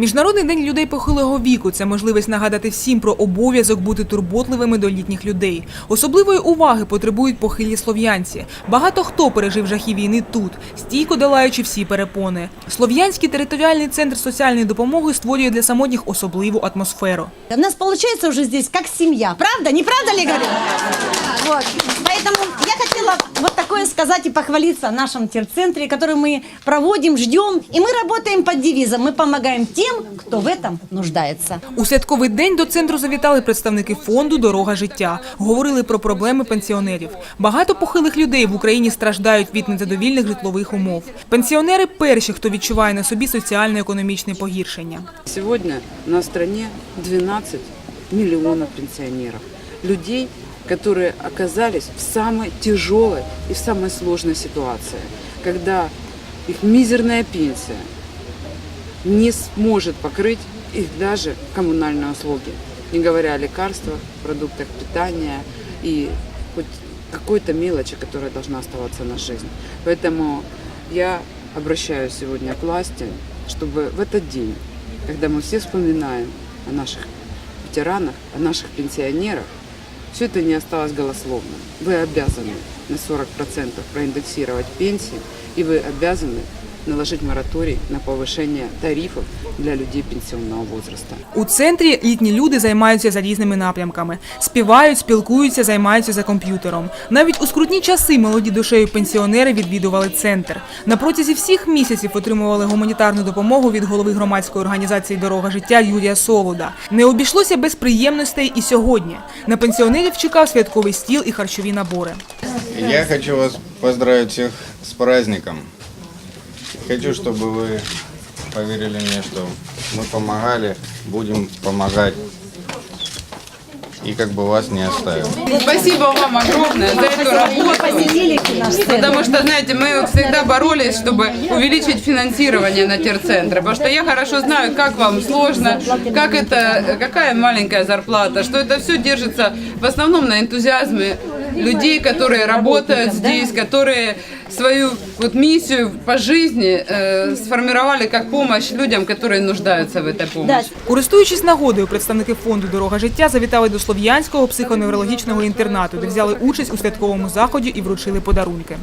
Міжнародний день людей похилого віку це можливість нагадати всім про обов'язок бути турботливими до літніх людей. Особливої уваги потребують похилі слов'янці. Багато хто пережив жахи війни тут, стійко долаючи всі перепони. Слов'янський територіальний центр соціальної допомоги створює для самотніх особливу атмосферу. У нас получается уже здесь как семья. Правда? Не правда ли? Вот. Поэтому я хотела вот такое сказать и похвалиться о нашем терцентре, который мы проводим, ждем. И мы работаем под девизом. Мы помогаем тем, кто в этом нуждается. У святковий день до центру завітали представники фонду Дорога життя. Говорили про проблеми пенсіонерів. Багато похилих людей в Україні страждають від незадовільних житлових умов. Пенсіонери перші, хто відчуває на собі соціально-економічне погіршення. Сегодня на стране 12 миллионов пенсионеров. Людей, Которые оказались в самой тяжелой и в самой сложной ситуации, когда их мизерная пенсия не сможет покрыть их даже коммунальные услуги, не говоря о лекарствах, продуктах питания и хоть какой-то мелочи, которая должна оставаться на жизнь. Поэтому я обращаюсь сегодня к власти, чтобы в этот день, когда мы все вспоминаем о наших ветеранах, о наших пенсионерах, все это не осталось голословно. Вы обязаны на 40% проиндексировать пенсии, и вы обязаны наложить мораторий на повышение тарифов для людей пенсионного возраста. У центрі літні люди займаються за різними напрямками: співають, спілкуються, займаються за комп'ютером. Навіть у скрутні часи молоді душею пенсіонери відвідували центр. На протязі всіх місяців отримували гуманітарну допомогу від голови громадської організації Дорога життя Юрія Солода. Не обійшлося без приємностей і сьогодні. На пенсіонерів чекав святковий стіл і харчові набори. Я хочу вас поздравить всех с праздником. Хочу, чтобы вы поверили мне, что мы помогали, будем помогать и как бы вас не оставим. Спасибо вам огромное за эту работу. Потому что, знаете, мы всегда боролись, чтобы увеличить финансирование на терцентры. Потому что я хорошо знаю, как вам сложно, как это, какая маленькая зарплата, что это все держится в основном на энтузиазме людей, которые работают здесь, которые свою вот миссию по жизни э, сформировали как помощь людям, которые нуждаются в этой Да, помощи. Користуючись нагодою, представники фонду Дорога життя завітали до Слов'янського психоневрологічного інтернату, де взяли участь у святковому заході і вручили подарунки.